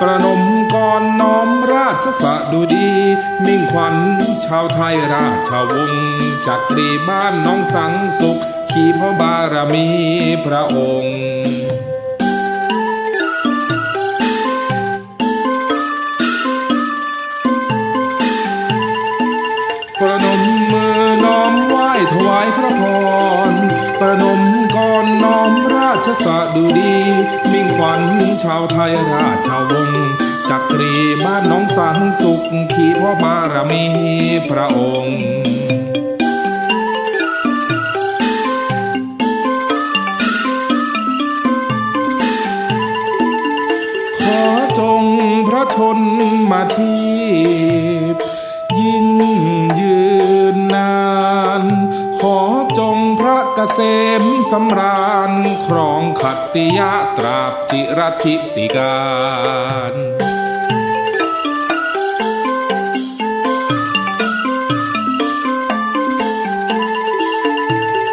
ประนมก่อนน้อมราชสดุดี มิ่งขวัญชาวไทยราชวงศ์จักรีบ้านน้องสังสุข ขี่พระบารมีพระองค์ประนมมือน้อมไหว้ถวายพระพร ประนมก่อนน้อมราชสดุดี ขวัญชาวไทยราชวงศ์จักรีบ้านน้องสันสุขขีพ่อบารมีพระองค์ขอจงพระชนมาที่ ษมสำราญครองขัตติยะตราบจิรธิติการ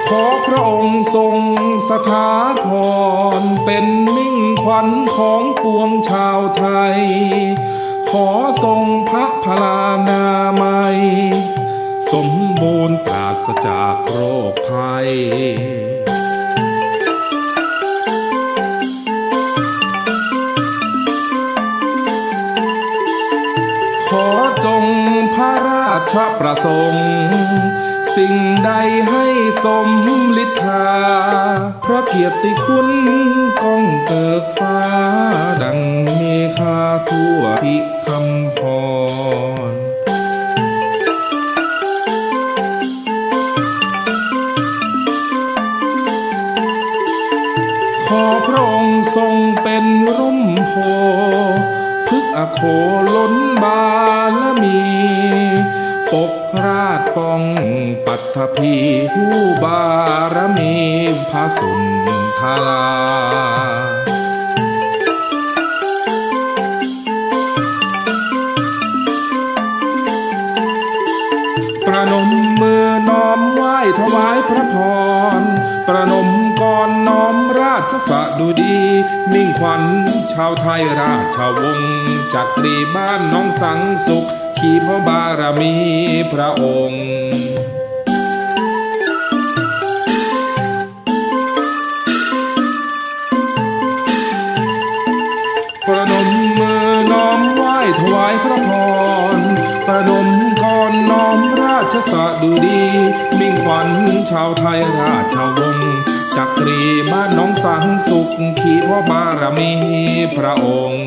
ขอพระองค์ทรงสถาพรเป็นมิ่งขวัญของปวงชาวไทย ขอทรงพระพลานามัย สมบูรณ์ปราศจากโรคภัย ขอจงพระราชประสงค์ สิ่งใดให้สมลิธาพระเกียรติคุณก้องเกิกฟ้า ดังเมฆาทั่วพิคำ ขอพระองค์ทรงเป็นร่มโพพึกอโคล้นบาลมี ปกราชป้องปัทภีผู้บารมีพระสุนทรา ดุดี มิ่งขวัญชาวไทยราชวงศ์จักรีบ้านน้องสังสุข ขี่พระบารมีพระองค์ประนมมือน้อมไหว้ถวายพระพร ประนมก่อนน้อมราชสดุดี มิ่งขวัญชาวไทยราชวงศ์ จักรีบ้านน้องสังสุขขีพ่อบารมีพระองค์